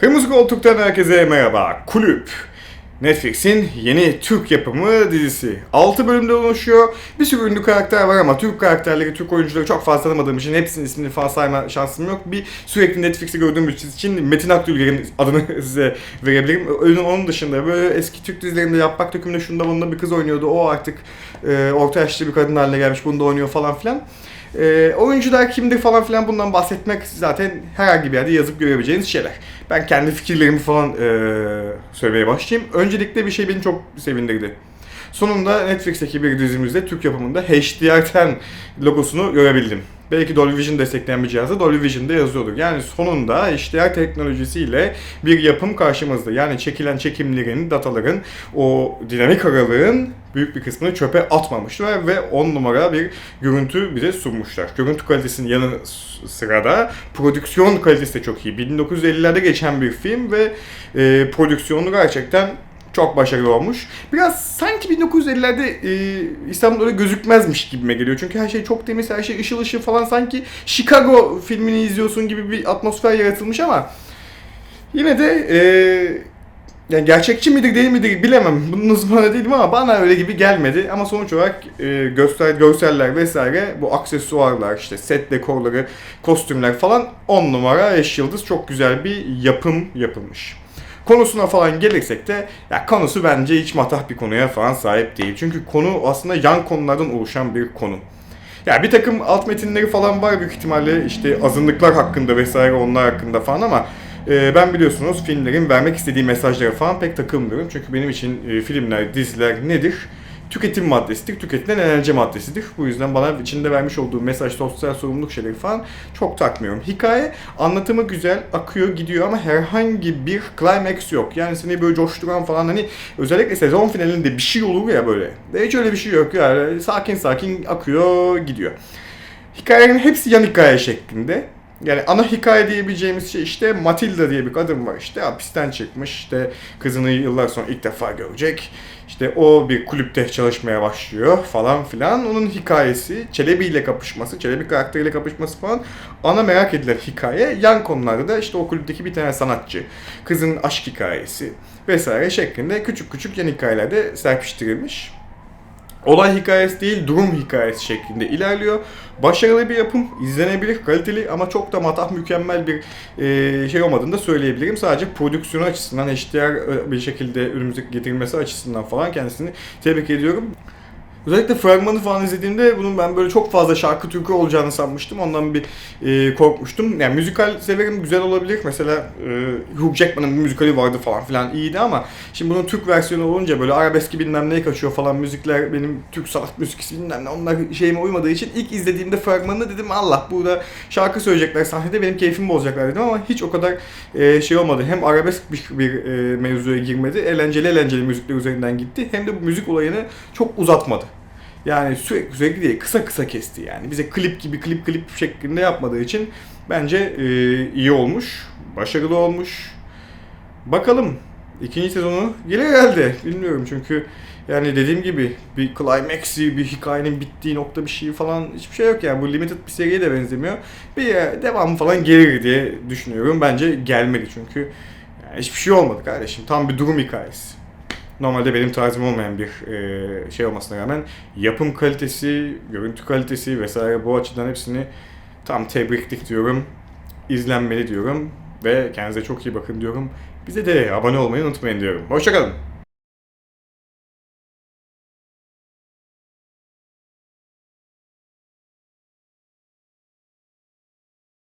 Kırmızı Koltuk'tan herkese merhaba. Kulüp. Netflix'in yeni Türk yapımı dizisi. 6 bölümde oluşuyor. Bir sürü ünlü karakter var ama Türk karakterleri, Türk oyuncuları çok fazla tanımadığım için hepsinin ismini falan sayma şansım yok. Bir sürekli Netflix'te gördüğüm için Metin Akdülger'in adını size verebilirim. Onun- dışında böyle eski Türk dizilerinde yapmak dökümünde şunda bunda bir kız oynuyordu. O artık e, orta yaşlı bir kadın haline gelmiş. Bunda oynuyor falan filan. E, oyuncular kimdir falan filan bundan bahsetmek zaten herhangi bir yerde yazıp görebileceğiniz şeyler. Ben kendi fikirlerimi falan e, söylemeye başlayayım. Öncelikle bir şey beni çok sevindirdi. Sonunda Netflix'teki bir dizimizde Türk yapımında HDR10 logosunu görebildim. Belki Dolby Vision destekleyen bir cihazda Dolby Vision'da yazıyordur. Yani sonunda HDR teknolojisiyle bir yapım karşımızda. Yani çekilen çekimlerin, dataların, o dinamik aralığın büyük bir kısmını çöpe atmamışlar ve 10 numara bir görüntü bize sunmuşlar. Görüntü kalitesinin yanı sırada prodüksiyon kalitesi de çok iyi. 1950'lerde geçen bir film ve e, prodüksiyonu gerçekten çok başarılı olmuş. Biraz sanki 1950'lerde e, İstanbul öyle gözükmezmiş gibime geliyor. Çünkü her şey çok temiz, her şey ışıl ışıl falan sanki Chicago filmini izliyorsun gibi bir atmosfer yaratılmış ama yine de e, yani gerçekçi midir değil midir bilemem. Bunun uzmanı değilim ama bana öyle gibi gelmedi. Ama sonuç olarak e, göster, görseller vesaire bu aksesuarlar işte set dekorları, kostümler falan 10 numara 5 yıldız çok güzel bir yapım yapılmış. Konusuna falan gelirsek de ya konusu bence hiç matah bir konuya falan sahip değil. Çünkü konu aslında yan konulardan oluşan bir konu. Ya bir takım alt metinleri falan var büyük ihtimalle işte azınlıklar hakkında vesaire onlar hakkında falan ama e, ben biliyorsunuz filmlerin vermek istediği mesajlara falan pek takılmıyorum. Çünkü benim için e, filmler, diziler nedir? Tüketim maddesidir, tüketilen enerji maddesidir. Bu yüzden bana içinde vermiş olduğu mesaj, sosyal sorumluluk şeyleri falan çok takmıyorum. Hikaye anlatımı güzel, akıyor, gidiyor ama herhangi bir climax yok. Yani seni böyle coşturan falan hani özellikle sezon finalinde bir şey olur ya böyle. De hiç öyle bir şey yok yani sakin sakin akıyor, gidiyor. Hikayelerin hepsi yan hikaye şeklinde. Yani ana hikaye diyebileceğimiz şey işte Matilda diye bir kadın var işte hapisten çıkmış işte kızını yıllar sonra ilk defa görecek. İşte o bir kulüpte çalışmaya başlıyor falan filan. Onun hikayesi, Çelebi ile kapışması, Çelebi karakteriyle kapışması falan ana merak edilen hikaye. Yan konularda da işte o kulüpteki bir tane sanatçı, kızın aşk hikayesi vesaire şeklinde küçük küçük yan hikayelerde serpiştirilmiş olay hikayesi değil durum hikayesi şeklinde ilerliyor. Başarılı bir yapım, izlenebilir, kaliteli ama çok da matah mükemmel bir e, şey olmadığını da söyleyebilirim. Sadece prodüksiyonu açısından, HDR bir şekilde önümüze getirilmesi açısından falan kendisini tebrik ediyorum. Özellikle fragmanı falan izlediğimde bunun ben böyle çok fazla şarkı türkü olacağını sanmıştım. Ondan bir e, korkmuştum. Yani müzikal severim, güzel olabilir. Mesela e, Hugh Jackman'ın bir müzikali vardı falan filan iyiydi ama şimdi bunun Türk versiyonu olunca böyle arabeski bilmem neye kaçıyor falan müzikler benim Türk sanat müzikisi bilmem ne onlar şeyime uymadığı için ilk izlediğimde fragmanını dedim Allah burada şarkı söyleyecekler sahnede benim keyfimi bozacaklar dedim ama hiç o kadar e, şey olmadı. Hem arabesk bir, bir e, mevzuya girmedi. Eğlenceli eğlenceli müzikler üzerinden gitti. Hem de bu müzik olayını çok uzatmadı. Yani sürekli sürekli değil kısa kısa kesti yani. Bize klip gibi klip klip şeklinde yapmadığı için bence e, iyi olmuş. Başarılı olmuş. Bakalım. ikinci sezonu gelir herhalde. Bilmiyorum çünkü yani dediğim gibi bir climax'i, bir hikayenin bittiği nokta bir şey falan hiçbir şey yok yani. Bu limited bir seriye de benzemiyor. Bir e, devamı falan gelir diye düşünüyorum. Bence gelmeli çünkü yani hiçbir şey olmadı kardeşim. Tam bir durum hikayesi. Normalde benim tarzım olmayan bir e, şey olmasına rağmen yapım kalitesi, görüntü kalitesi vesaire bu açıdan hepsini tam tebriklik diyorum. İzlenmeli diyorum ve kendinize çok iyi bakın diyorum. Bize de abone olmayı unutmayın diyorum. Hoşçakalın.